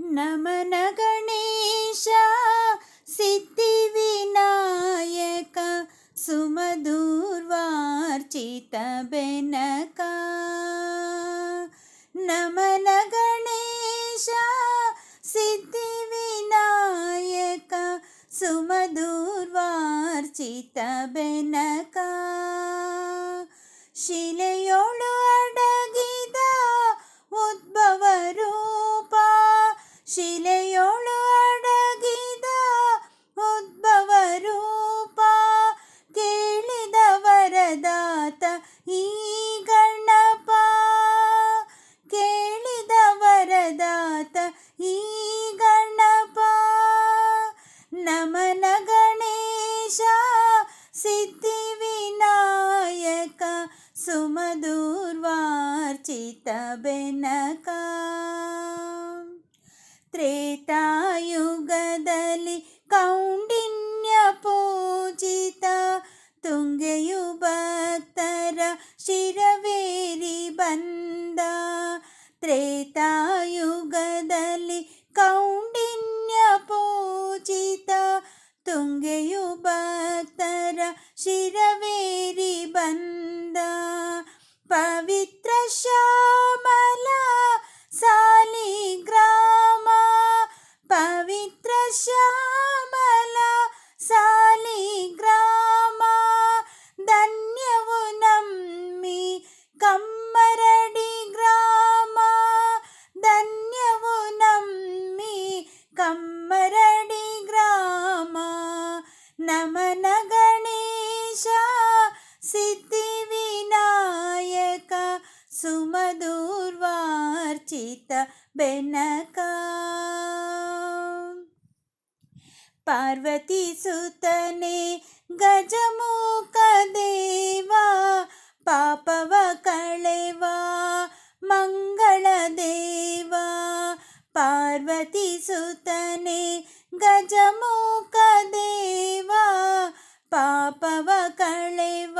ನಮನ ಗಣೇಶ ಸಿದ್ಧಿವಿನಾಯಕ ಸುಮಧೂರ್ವಾರ್ಚಿತ ಬೆನಕ. ನಮನ ಗಣೇಶ ಸಿದ್ಧಿವಿನಾಯಕ ಸುಮಧೂರ್ವಾರ್ಚಿತ ಬೆನಕ. ಶಿಲೆಯೊಳು ಅಡಗಿದ ಉದ್ಭವ ರೂಪ ಶಿಲೆಯೊಳು ಅಡಗಿದ ಉದ್ಭವ ರೂಪ ಕೇಳಿದ ವರದಾತ ಈ ಗಣಪ. ಕೇಳಿದ ವರದಾತ ಈ ಗಣಪ. ನಮನ ಗಣೇಶ ಸಿದ್ಧಿವಿನಾಯಕ ಸುಮಧುರ್ವಾರ್ಚಿತ ಬೆನಕ. ತುಂಗೆಯು ಭಕ್ತರ ಶಿರವೇರಿ ಬಂದ ತ್ರೇತಾಯುಗದಲ್ಲಿ ಕೌಂಡಿನ್ಯ ಪೂಜಿತ ತುಂಗೆಯು ಭಕ್ತರ ಶಿರವೇರಿ ಸುಮಧುರ್ವಾರ್ಚಿತ ಬೆನಕ ಪಾರ್ವತಿ ಸುತನೆ ಗಜಮುಖ ದೇವ ಪಾಪವ ಕಳೆವ ಮಂಗಳ ದೇವ ಪಾರ್ವತಿ ಸುತನೆ ಗಜಮುಖ ದೇವ ಪಾಪವ ಕಳೆವ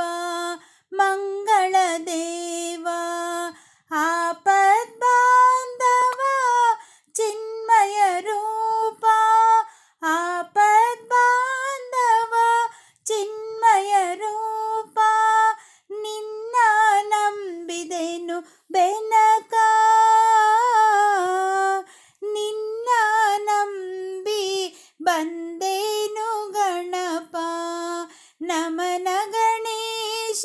ಬಂದೇನು ಗಣಪ ನಮನ ಗಣೇಶ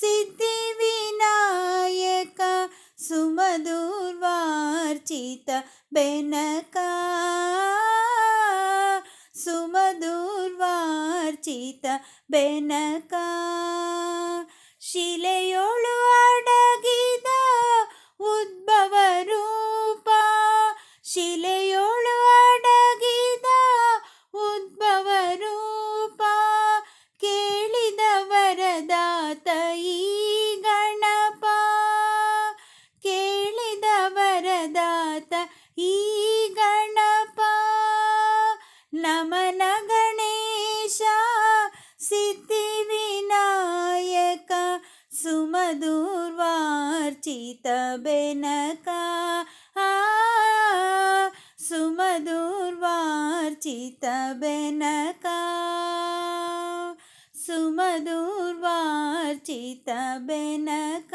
ಸಿದ್ಧಿವಿನಾಯಕ ಸುಮಧುರ್ವಾರ್ಚಿತ ಬೆನಕ ಸುಮಧುರ್ವಾರ್ಚಿತ ಬೆನಕ సుమధుర్వార్చితబెనక సుమధుర్వార్చితబెనక సుమధుర్వార్చితబెనక